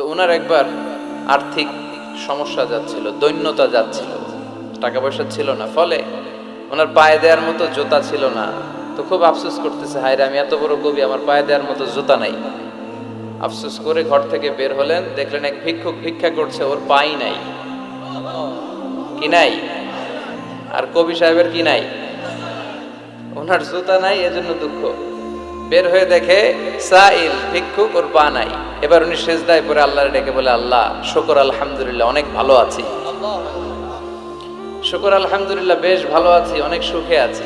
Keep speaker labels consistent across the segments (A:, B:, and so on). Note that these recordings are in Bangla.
A: তো ওনার একবার আর্থিক সমস্যা যাচ্ছিল, দৈন্যতা যাচ্ছিল। টাকা পয়সা ছিল না, ফলে ওনার পায়ে দেওয়ার মতো জোতা ছিল না। তো খুব আফসোস করতেছে হায়রে আমি এত বড় কবি, আমার পায়ে দেওয়ার মতো জোতা নাই। আফসোস করে ঘর থেকে বের হলেন, দেখলেন এক ভিক্ষুক ভিক্ষা করছে, ওর পাই নাই। কি নাই? আর কবি সাহেবের কি নাই? ওনার জুতা নাই, এজন্য দুঃখ। বের হয়ে দেখে, সাইল ভিক্ষুক ওর পা নাই। এবার উনি সেজদায় পরে আল্লাহর ডেকে বলে, আল্লাহ, শুকর আলহামদুলিল্লাহ, অনেক ভালো আছি। শুকর আলহামদুলিল্লাহ, বেশ ভালো আছি, অনেক সুখে আছি।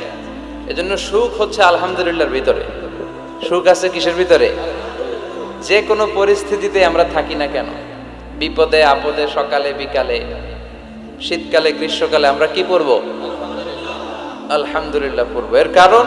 A: এজন্য সুখ হচ্ছে আলহামদুলিল্লাহর ভিতরে। সুখ আছে কিসের ভিতরে? যে কোনো পরিস্থিতিতে আমরা থাকি না কেন। বিপদে, আপদে, সকালে, বিকালে, শীতকালে, গ্রীষ্মকালে আমরা কি পড়ব? আলহামদুলিল্লাহ পড়ব। এর কারণ?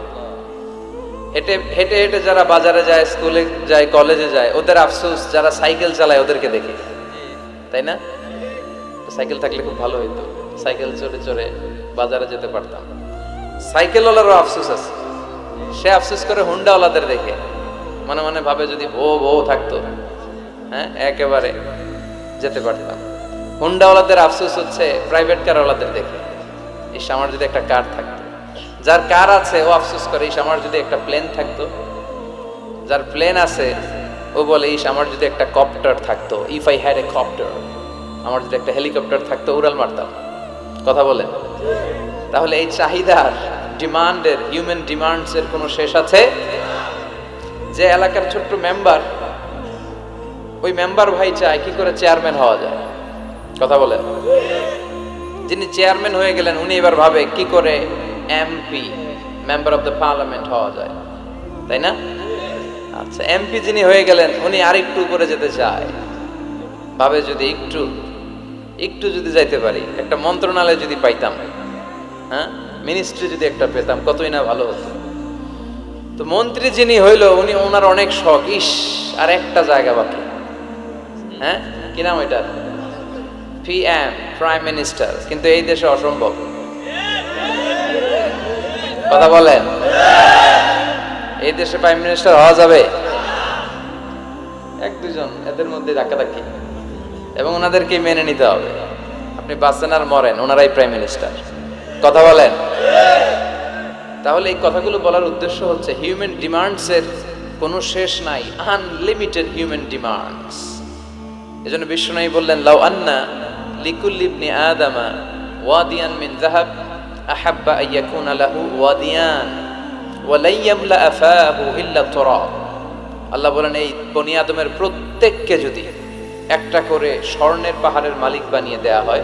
A: হেঁটে হেঁটে হেঁটে যারা বাজারে যায় স্কুলে যায় কলেজে যায়, ওদের আফসোস, যারা সাইকেল চালায়, ওদেরকে দেখে। তাই না? সাইকেল থাকলে খুব ভালো হইতো। সাইকেল চড়ে চড়ে বাজারে যেতে পারতাম। সাইকেলওয়ালারও আফসোস আছে। সে আফসোস করে হুন্ডাওয়ালাদের দেখে। মনে মনে ভাবে যদি বো বো থাকতো হ্যাঁ একেবারে যেতে পারতাম। হুন্ডাওয়ালাদের আফসোস হচ্ছে প্রাইভেট কারওয়ালাদের দেখে। ইস, আমার যদি একটা কার থাকতো। যার কার আছে, ও আফসোস করে, ইস, আমার যদি একটা প্লেন থাকতো। যার প্লেন আছে, ও বলে, ইস, আমার যদি একটা কপ্টার থাকতো if I had a copter আমার যদি একটা হেলিকপ্টার থাকতো, উড়াল মারতাম। কথা বলেন। তাহলে এই চাহিদার, ডিমান্ডের হিউম্যান ডিমান্ডস এর কোনো শেষ আছে? যে এলাকার ছোট্ট মেম্বার ওই মেম্বার ভাই চায়, কি করে চেয়ারম্যান হওয়া যায়? কথা বলেন। যিনি চেয়ারম্যান হয়ে গেলেন, উনি এবার ভাবে, কি করে MP member of the parliament হওয়া যায়, তাই না? আচ্ছা এমপি যিনি হয়ে গেলেন, উনি আরেকটু উপরে যেতে চায়। ভাবে যদি একটু একটু যদি যাইতে পারি, একটা মন্ত্রণালয় যদি পাইতাম হ্যাঁ? মিনিস্ট্রি যদি একটা পেতাম, কতই না ভালো হতো। তো মন্ত্রী যিনি হইল, উনি ওনার অনেক শখ, ইস, আর একটা জায়গা বাকি। হ্যাঁ? কি নাম ওইটার? পিএম প্রাইম মিনিস্টার কিন্তু এই দেশে অসম্ভব। কথা বলেন। এই দেশে প্রাইম মিনিস্টার হওয়া যাবে? এক, দুজন, এদের মধ্যে ধাক্কাধাক্কি এবং ওনাদেরকে মেনে নিতে হবে। আপনি বাঁচেন আর মরেন, ওনারাই প্রাইম মিনিস্টার কথা বলেন? তাহলে এই কথাগুলো বলার উদ্দেশ্য হচ্ছে হিউম্যান ডিমান্ডসের কোনো শেষ নাই আনলিমিটেড হিউম্যান ডিমান্ডস এজন্য বিষ্ণু বললেন, লাউ আন্না লিকুল ইবনি আদামা ওয়াদিয়ান মিন যাহাব আহাব্বা আইয়াকুনা লাহু ওয়াদিয়ান ওয়ালাই ইয়ামলা আফাহু ইল্লা তুরাব আল্লাহ বলেন, এই বনি আদমের প্রত্যেককে যদি একটা করে স্বর্ণের পাহাড়ের মালিক বানিয়ে দেয়া হয়,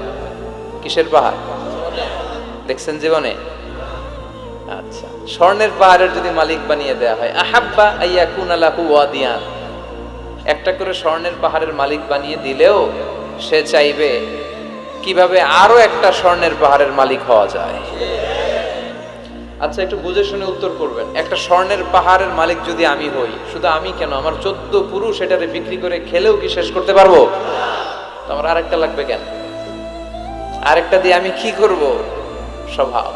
A: কিসের পাহাড়? দেখছেন জীবনে? আচ্ছা স্বর্ণের পাহাড়ের যদি মালিক বানিয়ে দেয়া হয়, আহাব্বা আইয়াকুনা লাহু ওয়াদিয়ান। একটা করে স্বর্ণের পাহাড়ের মালিক বানিয়ে দিলেও সে চাইবে কীভাবে আরও একটা স্বর্ণের পাহাড়ের মালিক হওয়া যায়? আচ্ছা একটু বুঝে শুনে উত্তর করবেন। একটা স্বর্ণের পাহাড়ের মালিক যদি আমি হই, শুধু আমি কেন? আমার চোদ্দ পুরুষ এটারে বিক্রি করে খেলেও কি শেষ করতে পারব? আমার আরেকটা লাগবে কেন? আরেকটা দিয়ে আমি কি করব? স্বভাব।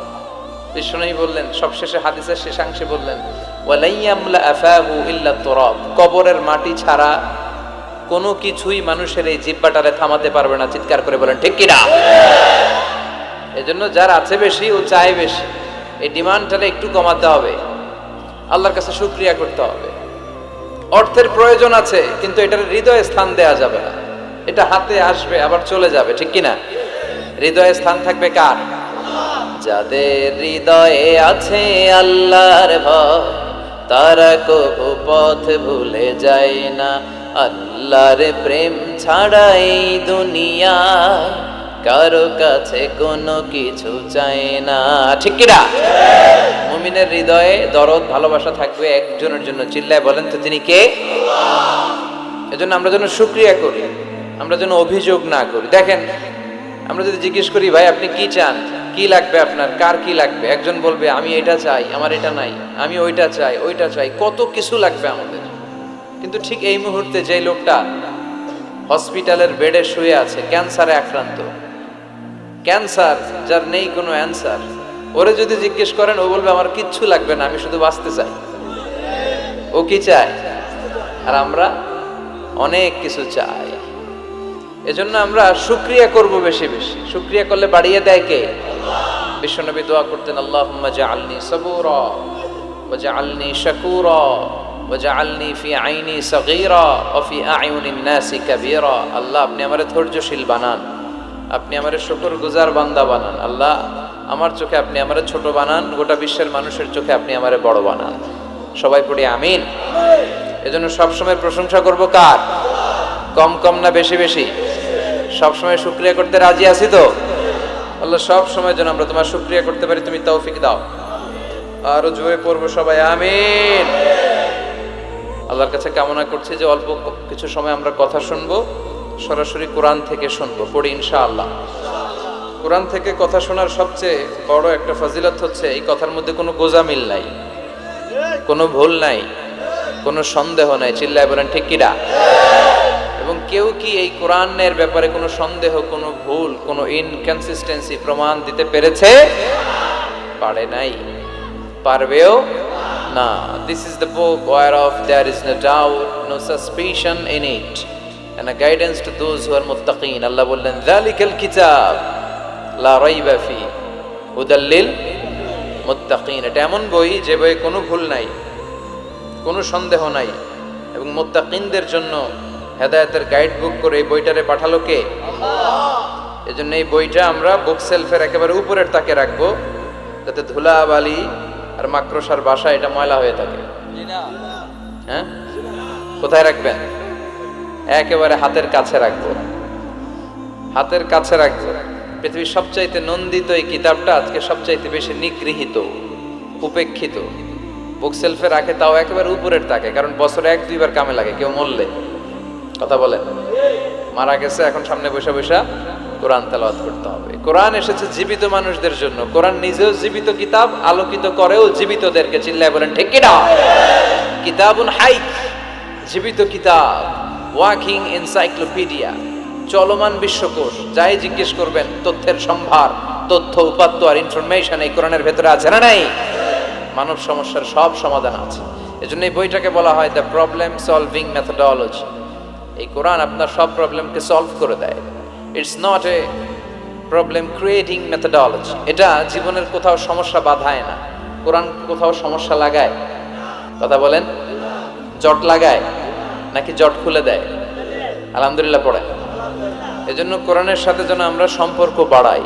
A: বিষ্ণুই বললেন, সবশেষে হাদিসের শেষাংশে বললেন, ওয়ালাইয়ামলা আফাহু ইল্লা তুরাব। কবরের মাটি ছাড়া কোনো কিছুই মানুষের এই জিব্বাটারে থামাতে পারবে না। চিৎকার করে বলেন, ঠিক কিনা এজন্য যার আছে বেশি, ও চায় বেশি। এই ডিমান্ডটারে একটু কমাতে হবে। আল্লাহর কাছে শুক্রিয়া করতে হবে। অর্থের প্রয়োজন আছে, কিন্তু এটার হৃদয়ে স্থান দেয়া যাবে না। এটা হাতে আসবে, আবার চলে যাবে, ঠিক কিনা হৃদয়ে স্থান থাকবে কার? যাদের হৃদয়ে আছে আল্লাহর ভয়, তারা কবু পথ ভুলে যায় না। আল্লাহর প্রেম ছাড়া এই দুনিয়া কারও কাছে কোনো কিছু চায় না। ঠিক কিনা? মুমিনের হৃদয়ে দরদ, ভালোবাসা থাকবে একজনের জন্য। চিল্লায় বলেন তো তিনি কে? এজন্য আমরা যেন শুক্রিয়া করি, আমরা যেন অভিযোগ না করি। দেখেন, আমরা যদি জিজ্ঞেস করি, ভাই, আপনি কি চান? কি লাগবে আপনার? কার কি লাগবে? একজন বলবে, আমি এটা চাই, আমার এটা নাই, আমি ওইটা চাই ওইটা চাই, কত কিছু লাগবে আমাদের? কিন্তু ঠিক এই মুহূর্তে যে লোকটা হসপিটালের বেডে শুয়ে আছে, ক্যান্সারে আক্রান্ত। ক্যান্সার, যার নেই কোনো অ্যান্সার। ওরে যদি জিজ্ঞেস করেন, ও বলবে, আমার কিচ্ছু লাগবে না, আমি শুধু বাঁচতে চাই। ও কি চায়? আর আমরা অনেক কিছু চাই। এজন্য আমরা শুক্রিয়া করব বেশি বেশি। শুক্রিয়া করলে বাড়িয়ে দেয় কে? বিশ্বনবী দোয়া করতেন, আল্লাহুম্মা জাআলনি সাবুরা ওয়া জাআলনি শাকুরা। জাআলনি ফি আইনি সাগীরা ওয়া ফি আয়ুনিন নাসি কাবীরা। আল্লাহ, আপনি আমারে ধৈর্যশীল বানান। আপনি আমারে শুকরগুজার বান্দা বানান। আল্লাহ, আমার চোখে আপনি আমারে ছোট বানান, গোটা বিশ্বের মানুষের চোখে আপনি আমারে বড় বানান। সবাই পড়ি আমিন। এজন্য সবসময় প্রশংসা করব কার? কম কম না বেশি বেশি? সবসময় শুক্রিয়া করতে রাজি আছি তো? আল্লাহ সব সময় যেন আমরা তোমার শুক্রিয়া করতে পারি, তুমি তৌফিক দাও। আরও জোরে পড়ব সবাই, আমিন। আল্লাহর কাছে কামনা করছি যে অল্প কিছু সময় আমরা কথা শুনব, সরাসরি কোরআন থেকে শুনব, পড়ি ইনশাআল্লাহ। কোরআন থেকে কথা শোনার সবচেয়ে বড় একটা ফজিলত হচ্ছে, এই কথার মধ্যে কোনো গোজামিল নাই, কোনো ভুল নাই, কোনো সন্দেহ নাই, চিল্লায় বলেন, ঠিক কিরা এবং কেউ কি এই কোরআনের ব্যাপারে কোনো সন্দেহ, কোনো ভুল, কোনো ইনকনসিস্টেন্সি প্রমাণ দিতে পেরেছে? পারে নাই, পারবেও না this is the book whereof there is no doubt no suspicion in it and a guidance to those who are muttaqin Allah বললেন যালিকাল কিতাব লা রাইবা ফি হুদাল্লিল মুত্তাকিন এটা এমন বই যে বইয়ে কোনো ভুল নাই, কোনো সন্দেহ নাই। এবং মুত্তাকিনদের জন্য হেদায়েতের গাইড বুক করে এই বইটারে পাঠালো কে? এজন্য এই বইটা আমরা বুক সেলফের একেবারে উপরের তাকে রাখব। যাতে ধুলা বালি আর মাকড়সার বাসা এটা ময়লা হয়ে থাকে। হ্যাঁ? কোথায় রাখবেন? একেবারে হাতের কাছে রাখব। হাতের কাছে রাখব। পৃথিবীর সবচাইতে নন্দিত এই কিতাবটা আজকে সবচাইতে বেশি নিগৃহীত, উপেক্ষিত। বুক সেলফে রাখে, তাও একেবারে উপরের তাকে, কারণ বছরে এক, দুইবার কামে লাগে, কেউ মরলে। কথা বলেন? মারা গেছে, এখন সামনে বসে বসে কোরআন তেলাওয়াত করতে হবে। কোরআন এসেছে জীবিত মানুষদের জন্য। কোরআন নিজেও জীবিত কিতাব, আলোকিত করেও জীবিতদেরকে চিল্লায় বলেন, ঠিক কিনা কিতাবুন হাই জীবিত কিতাব, ওয়াকিং এনসাইক্লোপিডিয়া, চলমান বিশ্বকোষ, যাই জিজ্ঞেস করবেন, তথ্যের সম্ভার, তথ্য, উপাত্ত আর ইনফরমেশন এই কোরআনের ভেতরে আছে না নাই? মানব সমস্যার সব সমাধান আছে। এজন্য এই বইটাকে বলা হয়, দ্য প্রবলেম সলভিং মেথডোলজি। এই কোরআন আপনার সব প্রবলেমকে সলভ করে দেয়। It's not a problem creating methodology এটা জীবনের কোথাও সমস্যা বাধায় না। কোরআন কোথাও সমস্যা লাগায়। কথা বলেন? জট লাগায় নাকি জট খুলে দেয়? আলহামদুলিল্লাহ পড়ে এজন্য কোরআনের সাথে যেন আমরা সম্পর্ক বাড়াই।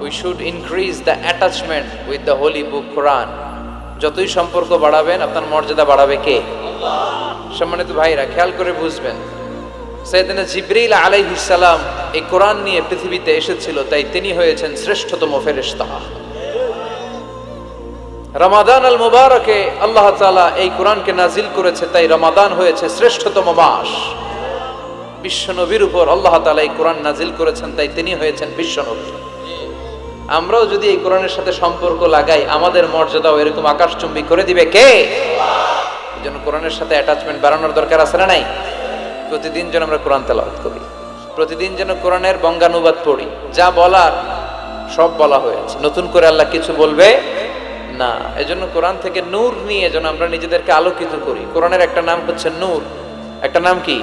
A: We should increase the attachment with the holy book Quran যতই সম্পর্ক বাড়াবেন, আপনার মর্যাদা বাড়াবে কে? সম্মানিত ভাইরা, খেয়াল করে বুঝবেন। সৈয়দনা জিব্রিল আলাইহিস সালাম এই কোরআন নিয়ে পৃথিবীতে এসেছিল, তাই তিনি হয়েছেন শ্রেষ্ঠতম ফেরেশতা। রমাদান আল মুবারকে আল্লাহ তাআলা এই কোরআনকে নাজিল করেছে, তাই রমাদান হয়েছে শ্রেষ্ঠতম মাস। বিশ্বনবীর উপর আল্লাহ তাআলা এই কোরআন নাজিল করেছেন, তাই তিনি হয়েছেন বিশ্বনবী। আমরাও যদি এই কোরআনের সাথে সম্পর্ক লাগাই, আমাদের মর্যাদাও এরকম আকাশচুম্বী করে দিবে কে? এই জন্য কোরআনের সাথে অ্যাটাচমেন্ট বাড়ানোর দরকার আছে না নাই? প্রতিদিন যেন আমরা কোরআন তেলাওয়াত করি। প্রতিদিন যেন কোরআনের বঙ্গানুবাদ পড়ি। যা বলার, সব বলা হয়েছে। নতুন করে আল্লাহ কিছু বলবে? না। এজন্য কোরআন থেকে নূর নিয়ে যেন আমরা নিজেদেরকে আলোকিত করি। কোরআনের একটা নাম হচ্ছে নূর। একটা নাম কি?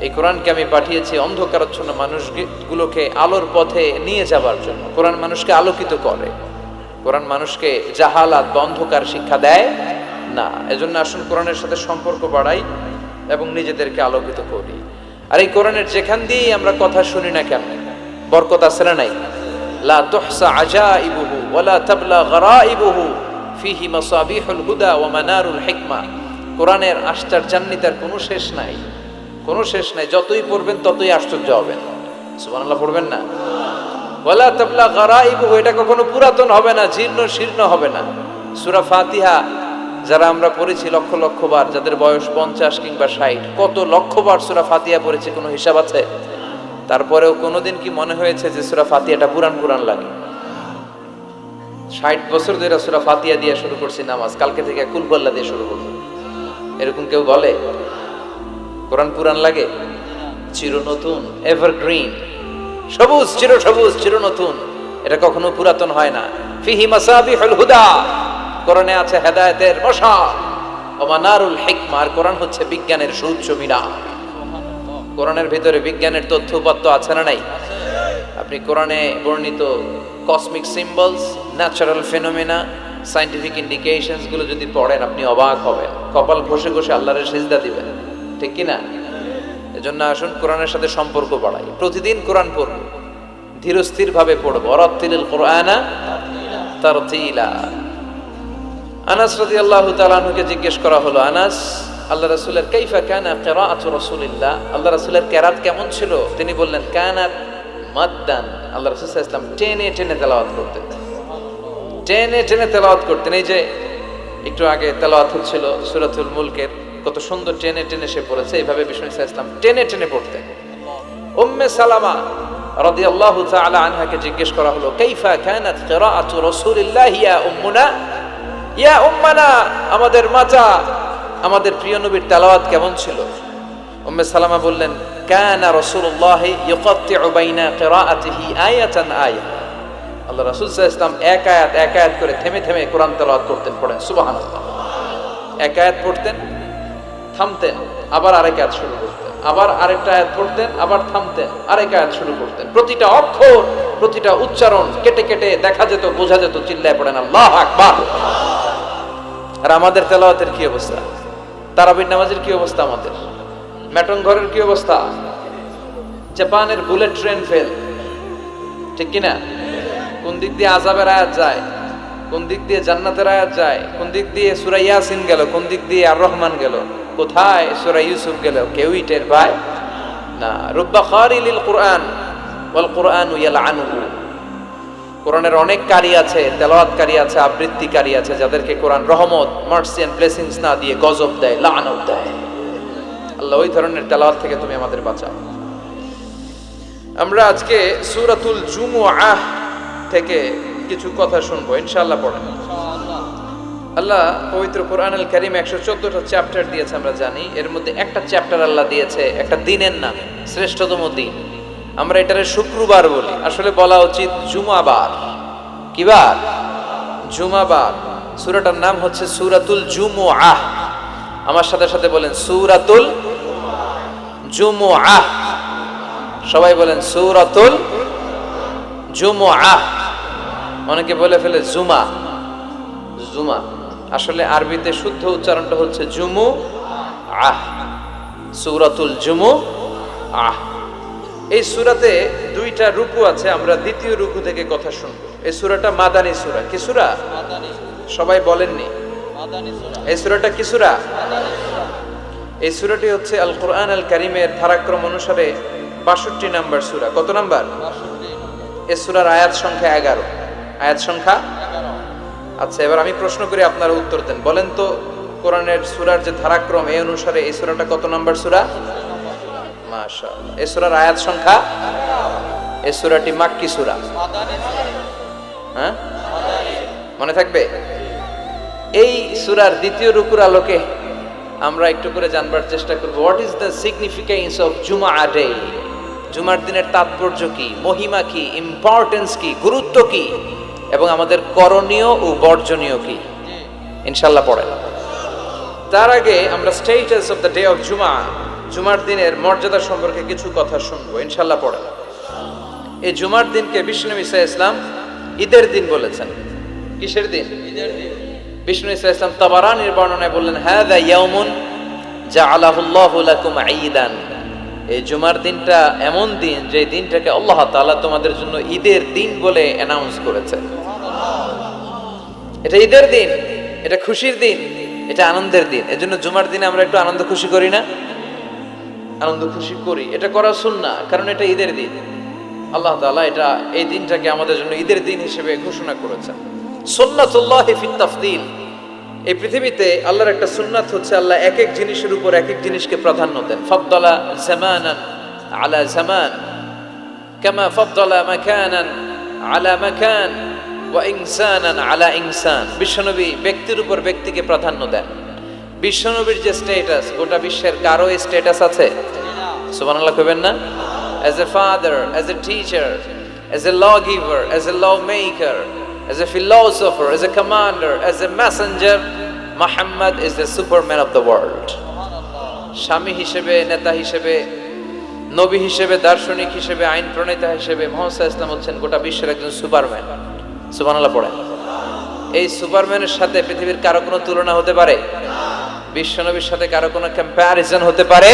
A: এই কোরআনকে আমি পাঠিয়েছি অন্ধকারাচ্ছন্ন মানুষগুলোকে আলোর পথে নিয়ে যাবার জন্য। কোরআন মানুষকে আলোকিত করে। কোরআন মানুষকে জাহালাত অন্ধকার শিক্ষা দেয় না। এজন্য আসুন কোরআনের সাথে সম্পর্ক বাড়াই এবং নিজেদেরকে আলোকিত করি। আর এই কোরআনের যেখান দিয়েই আমরা কথা শুনি না কেন, বরকত আছে না নাই? লা তুহসা আজাইবুহু ওয়ালা তাবলা গরাইবুহু ফিহি মাসাবিহুল হুদা ওয়া মানারুল হিকমা। কোরআনের আশ্চর্যান্বিতার কোনো শেষ নাই, কোনো শেষ নাই। যতই পড়বেন ততই আশ্চর্য হবেন। সুবহানাল্লাহ, পড়বেন না? ওয়ালা তাবলা গরাইবুহু এটা কখনো পুরাতন হবে না, জীর্ণ শীর্ণ হবে না। সূরা ফাতিহা, যারা আমরা পড়েছি লক্ষ লক্ষ বার, যাদের বয়স পঞ্চাশ কিংবা ষাট, কত লক্ষ বার সুরা ফাতিয়া পড়েছে, কোনো হিসাব আছে? তারপরেও কোনোদিন কি মনে হয়েছে যে সুরা ফাতিয়াটা পুরান পুরান লাগে? ষাট বছর ধরে সুরা ফাতিয়া দিয়ে শুরু করছি নামাজ, কালকে থেকে কুলবল্লা দিয়ে শুরু করব। এরকম কেউ বলে? কোরআন পুরান লাগে? চির নতুন এভারগ্রিন সবুজ, চির সবুজ, চির নতুন। এটা কখনো পুরাতন হয় না। ফিহি মাসাবিহুল হুদা। কোরআনে আছে হেদায়েতের মশাল ওমানারুল হিকমা। আর কোরআন হচ্ছে বিজ্ঞানের সুউচ্চ মিনার কোরআনের ভিতরে বিজ্ঞানের তথ্য উপাত্ত আছে না নাই? আপনি কোরআনে বর্ণিত cosmic symbols natural phenomena scientific ইন্ডিকেশনসগুলো যদি পড়েন, আপনি অবাক হবেন। কপাল ঘষে ঘষে আল্লাহরের সিজদা দিবেন। ঠিক কি না এজন্য আসুন, কোরআনের সাথে সম্পর্ক বাড়াই। প্রতিদিন কোরআন পড়ব ধীরস্থির ভাবে পড়ব। অরত্তিল কোরআনা তারতিলা। আনাস রাদিয়াল্লাহু তাআলা আনহুকে জিজ্ঞেস করা হলো, আনাস, আল্লাহ রাসূলের কাইফা কানা কিরাআতু রাসূলিল্লাহ? আল্লাহ রাসূলের কেরাত কেমন ছিল? তিনি বললেন, কানাত মাদ্দান। আল্লাহ রাসূল ওয়াসাল্লাম টেনে টেনে তেলাওয়াত করতেন। টেনে টেনে তেলাওয়াত করতেন। এই যে, একটু আগে তেলাওয়াত হচ্ছিল সূরাতুল মুলকের কত সুন্দর টেনে টেনে সে পড়েছে। এইভাবে বিষ্ণু ইসা ইসলাম টেনে টেনে পড়তেন উম্মে সালামা রাদিয়াল্লাহু তাআলা আনহাকে জিজ্ঞেস করা হলো, কাইফা কানাত কিরাআতু রাসূলিল্লাহ ইয়া উম্মুনা? ইয়া উম্মানা, আমাদের মাতা, আমাদের প্রিয় নবীর তেলাওয়াত কেমন ছিল? উম্মে সালামা বললেন, কানা রাসূলুল্লাহ ইউকাত্তিউ বাইনা কিরাআতিহি আয়াতান আয়া। আল্লাহ রাসূল সাল্লাল্লাহু ওয়াসাল্লাম এক আয়াত এক আয়াত করে থেমে থেমে কোরআন তেলাওয়াত করতেন, পড়েন। সুবহানাল্লাহ। এক আয়াত পড়তেন থামতেন, আবার আরেক আয়াত শুরু করতেন, আবার আরেকটা আয়াত পড়তেন, আবার থামতেন, আরেক আয়াত শুরু করতেন। প্রতিটা অক্ষর প্রতিটা উচ্চারণ কেটে কেটে দেখা যেত, বোঝা যেত, চিল্লায় পড়েন, আল্লাহ আকবার! আর আমাদের তেলাওয়াতের কি অবস্থা? তারাবির নামাজের কি অবস্থা আমাদের? ম্যাটন ঘরের কি অবস্থা? জাপানের বুলেট ট্রেন ফেল। ঠিক কিনা? কোন দিক দিয়ে আজাবের আয়াত যায়? কোন দিক দিয়ে জান্নাতের আয়াত যায়? কোন দিক দিয়ে সুরা ইয়াসিন গেল? কোন দিক দিয়ে আর রহমান গেল? কোথায় সুরা ইউসুফ গেল? কেউই টের পায় না। রুব্বা খারিলিল কোরআন ওয়াল কোরআন ইয়ালআনুহু। কোরআনের অনেক কারি আছে তেলাওয়াতকারী আছে আবৃত্তিকারী আছে, যাদেরকে কোরআন রহমত, মার্সি এন্ড ব্লেসিংস না দিয়ে গজব দেয়, লানত দেয়। আল্লাহ ওই ধরনের তেলাওয়াত থেকে তুমি আমাদের বাঁচাও। আমরা আজকে সূরাতুল জুমুআহ থেকে কিছু কথা শুনব, ইনশাআল্লাহ পড়েন আল্লাহ পবিত্র কোরআনুল একশো 114টা চ্যাপ্টার দিয়েছে, আমরা জানি। এর মধ্যে একটা চ্যাপ্টার আল্লাহ দিয়েছে, একটা দিনের নামে, শ্রেষ্ঠতম দিন। আমরা এটারে শুক্রবার বলি। আসলে বলা উচিত জুমাবার। কিবার জুমাবার। সুরাটার নাম হচ্ছে সুরাতুল সূরাতুল জুমুআহ আমার সাথে সাথে বলেন, সুরাতুল সূরাতুল জুমুআহ সবাই বলেন, সুরাতুল সূরাতুল জুমুআহ অনেকে বলে ফেলে জুমা। জুমা। আসলে আরবিতে শুদ্ধ উচ্চারণটা হচ্ছে জুমু আহ। সূরাতুল জুমু আহ। এই সুরাতে দুইটা রুকু আছে আমরা দ্বিতীয় রুকু থেকে কথা শুনব। এই সুরাটা মাদানী সুরা। কি সূরা? সবাই বলেননি। এই সুরাটা কি সূরা? এই সুরাটি হচ্ছে আল কোরআন আল কারিমের ধারাক্রম অনুসারে বাষট্টি নাম্বার সুরা। কত নাম্বার। এই সূরার আয়াত সংখ্যা এগারো। আয়াত সংখ্যা আচ্ছা এবার আমি প্রশ্ন করি আপনারা উত্তর দেন। বলেন তো, কোরআনের সূরার যে ধারাক্রম, এই অনুসারে এই সূরাটা কত নম্বর সূরা? মাশাআল্লাহ। এই সূরার আয়াত সংখ্যা এই সূরাটি মাক্কি সূরা। হ্যাঁ? মনে থাকবে? এই সূরার দ্বিতীয় রুকুর আলোকে আমরা একটু করে জানবার চেষ্টা করব। What is the significance of Juma day জুমার দিনের তাৎপর্য কি? মহিমা কি? ইম্পর্টেন্স কি? গুরুত্ব কি? এবং আমাদের করণীয় ও বর্জনীয় কি? ইনশাল্লাহ পড়েন। তার আগে আমরা status of the day of Juma জুমার দিনের মর্যাদা সম্পর্কে কিছু কথা শুনব ইনশাল্লাহ পড়েন। এই জুমার দিনকে বিষ্ণু ইসা ইসলাম ঈদের দিন বলেছেন। কিসের দিন? বিষ্ণু ইসা ইসলাম তাবারানির বর্ণনায় বললেন হ্যাঁ দা ইয়াউমুন যা আলাহুল্লাহু লাকুম ঈদান। এই জুমার দিনটা এমন দিন যে দিনটাকে আল্লাহ তাআলা তোমাদের জন্য ঈদের দিন বলে অ্যানাউন্স করেছে। এটা ঈদের দিন, এটা খুশির দিন, এটা আনন্দের দিন। এজন্য জুমার দিনে আমরা একটু আনন্দ খুশি করি না? আনন্দ খুশি করি। এটা করা শুন না কারণ এটা ঈদের দিন। আল্লাহ তাআলা এটা, এই দিনটাকে আমাদের জন্য ঈদের দিন হিসেবে ঘোষণা করেছেন। সুন্নাতুল্লাহ ফিত তাফদিল। এই পৃথিবীতে আল্লাহর একটা সুন্নাত হচ্ছে আল্লাহ এক এক জিনিসের উপর এক এক জিনিসকে প্রাধান্য দেন। ফদ্দলা জামানান আলা জামান, কামা ফদ্দলা মাকানান আলা মাকান, ওয়া ইনসানান আলা ইনসান। বিশ্বনবী ব্যক্তির উপর ব্যক্তিকে প্রাধান্য দেন। বিশ্বনবীর যে স্ট্যাটাস গোটা বিশ্বের কারও স্ট্যাটাস আছে? সুবহানাল্লাহ কইবেন না? As a father, as a teacher, as a lawgiver, as a lawmaker as a philosopher, as a commander, as a messenger, Muhammad is the superman of the world. স্বামী হিসেবে, নেতা হিসেবে, নবী হিসেবে, দার্শনিক হিসেবে, আইন প্রণেতা হিসেবে মোহাম্মদ ইসলাম হচ্ছেন গোটা বিশ্বের একজন সুপারম্যান। সুবহানাল্লাহ পড়েন এই সুপারম্যানের সাথে পৃথিবীর কারও কোনো তুলনা হতে পারে? বিশ্বনবীর সাথে কারও কোনো কম্প্যারিজন হতে পারে?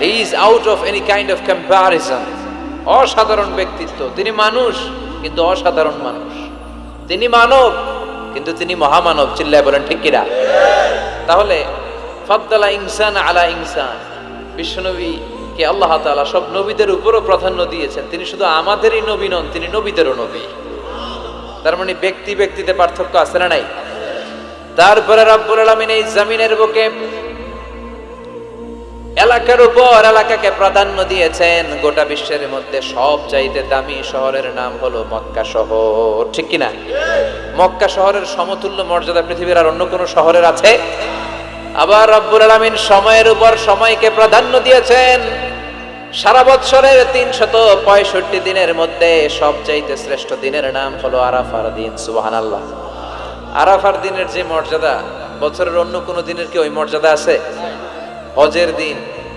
A: Is out of any kind of comparison অসাধারণ ব্যক্তিত্ব। তিনি মানুষ, কিন্তু অসাধারণ মানুষ। তিনি মানব, কিন্তু তিনি মহামানব, চিল্লায় বলেন, ঠিক কিরা তাহলে, ফদ্দালা ইনসান আলা ইনসান বিশ্বনবী কে আল্লাহ তাআলা সব নবীদের উপরও প্রাধান্য দিয়েছেন। তিনি শুধু আমাদেরই নবী নন, তিনি নবীদেরও নবী। তার মানে ব্যক্তি ব্যক্তিতে পার্থক্য আছে না নাই? তারপরে রব্বুল আলামিন এই জমিনের বুকে এলাকার উপর এলাকাকে প্রাধান্য দিয়েছেন গোটা বিশ্বের মধ্যে সব চাইতে দামি শহরের নাম হলো মক্কা শহর। ঠিক কিনা? মক্কা শহরের সমতুল্য মর্যাদা পৃথিবীর আর অন্য কোনো শহরের আছে? আবার রব্বুল আলামিন সময়ের উপর সময়কে প্রাধান্য দিয়েছেন। সারা বৎসরের তিনশত পঁয়ষট্টি দিনের মধ্যে সবচাইতে শ্রেষ্ঠ দিনের নাম হলো আরাফার দিন, সুবহানাল্লাহ। আরাফার দিনের যে মর্যাদা, বছরের অন্য কোনো দিনের কি ওই মর্যাদা আছে? হজের দিন,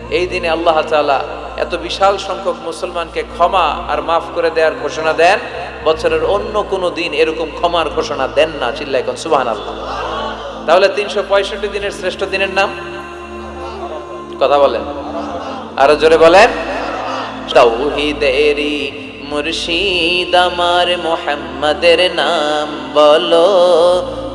A: এই দিনে আল্লাহ তাআলা এত বিশাল সংখ্যক মুসলমানকে ক্ষমা আর মাফ করে দেওয়ার ঘোষণা দেন। বছরের অন্য কোনো দিন এরকম ক্ষমার ঘোষণা দেন না চিল্লা এখন সুবাহ আল্লাহ তাহলে তিনশো পঁয়ষট্টি দিনের শ্রেষ্ঠ দিনের নাম? কথা বলেন। আরও জোরে বলেন। তৌহিদেরি মুর্শিদ আমার মোহাম্মদের নাম বলো।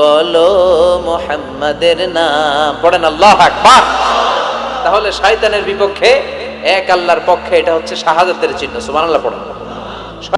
A: বলো মোহাম্মদের নাম। পড়েন আল্লাহ আকবার। তাহলে শয়তানের বিপক্ষে এক আল্লাহর পক্ষে এটা হচ্ছে শাহাদাতের চিহ্ন। সুমান আল্লাহ পড়েন।